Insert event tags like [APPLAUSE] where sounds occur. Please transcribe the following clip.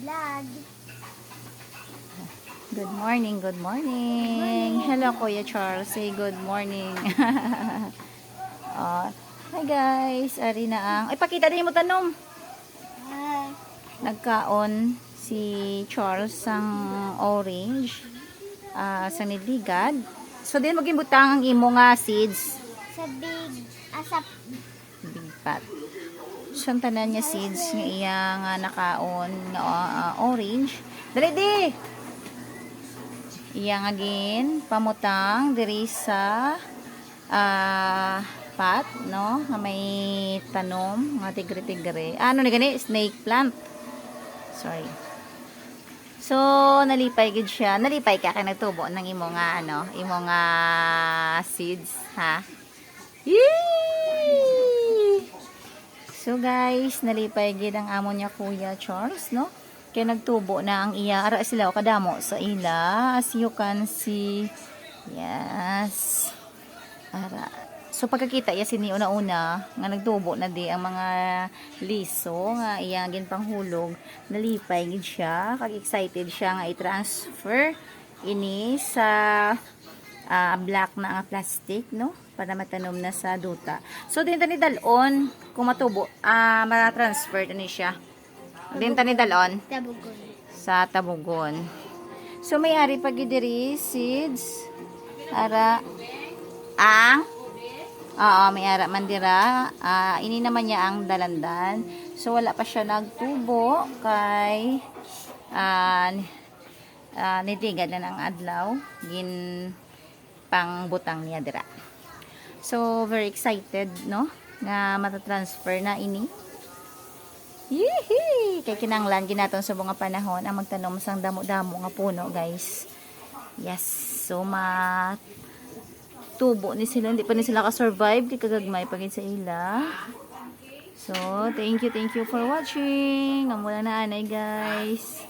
vlog. Good morning, good morning. Hello, Kuya Charles. Say good morning. [LAUGHS] oh, hi guys. Ari na ang... Ay, pakita din mo tanong. Hi. Nagkaon si Charles sang orange uh, sa niligad. So, din maging butang ang imo nga seeds. Sa big... Uh, sa... Big pot. So, ang tanan niya seeds nga iya nga nakaon nga ah, orange. Dali di! Iya nga pamutang diri sa ah pat, no? Nga may tanom, nga tigre-tigre. Ano ni gani? Snake plant. Sorry. So, nalipay gid siya. Nalipay ka kay nagtubo ng imo nga ano, imo nga seeds, ha? Yee! So guys, nalipay gid ang amo niya Kuya Charles, no? Kaya nagtubo na ang iya ara sila o kadamo sa ila as you can see. Yes. Ara. So pagkakita ya sini una-una nga nagtubo na di ang mga liso nga iya gin panghulog, nalipay gid siya, kag excited siya nga i-transfer ini sa ah, black na nga plastic, no? Para matanom na sa duta. So, din tani dalon, kung matubo, ah, mara-transfer tani siya. Din tani dalon tabugon. sa tabugon. So, may ari pag diri seeds. Ara, ang, oo, may ara mandira. Ah, ini naman niya ang dalandan. So, wala pa siya nagtubo kay, ah, uh, nitigad na ng adlaw gin pang butang niya dira so very excited no nga matatransfer na ini Yee! Kay kinanglan ginaton sa mga panahon ang magtanom sang damo-damo nga puno, guys. Yes. So ma tubo ni sila, hindi pa ni sila ka-survive kay kagagmay pagin sa ila. So, thank you, thank you for watching. Ang wala na anay, guys.